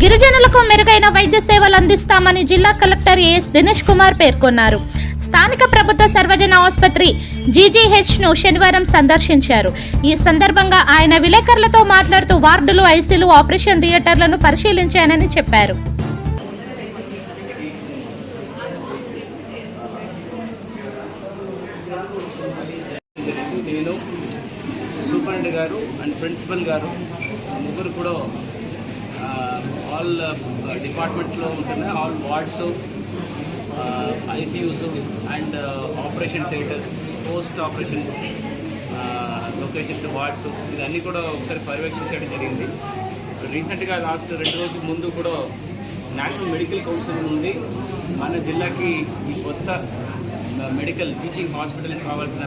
గిరిజనులకు మెరుగైన వైద్య సేవలు అందిస్తామని జిల్లా కలెక్టర్ ఏఎస్ దినేష్ కుమార్ పేర్కొన్నారు. స్థానిక ప్రభుత్వ సర్వజన ఆసుపత్రి జీజీహెచ్ను శనివారం సందర్శించారు. ఈ సందర్భంగా ఆయన విలేకరులతో మాట్లాడుతూ వార్డులు ఐసీలు ఆపరేషన్ థియేటర్లను పరిశీలించానని చెప్పారు. నేను సూపరింటెండెంట్ గారు అండ్ ప్రిన్సిపల్ గారు ముగ్గురు కూడా ఆల్ uh, డిపార్ట్మెంట్స్లో ఉంటున్నాయి. All wards ICUs and operation theatres post operation locations wards ఇవన్నీ కూడా ఒకసారి పర్యవేక్షించడం జరిగింది. రీసెంట్గా లాస్ట్ రెండు రోజుల ముందు కూడా నేషనల్ మెడికల్ కౌన్సిల్ నుండి మన జిల్లాకి ఈ కొత్త మెడికల్ టీచింగ్ హాస్పిటల్కి కావాల్సిన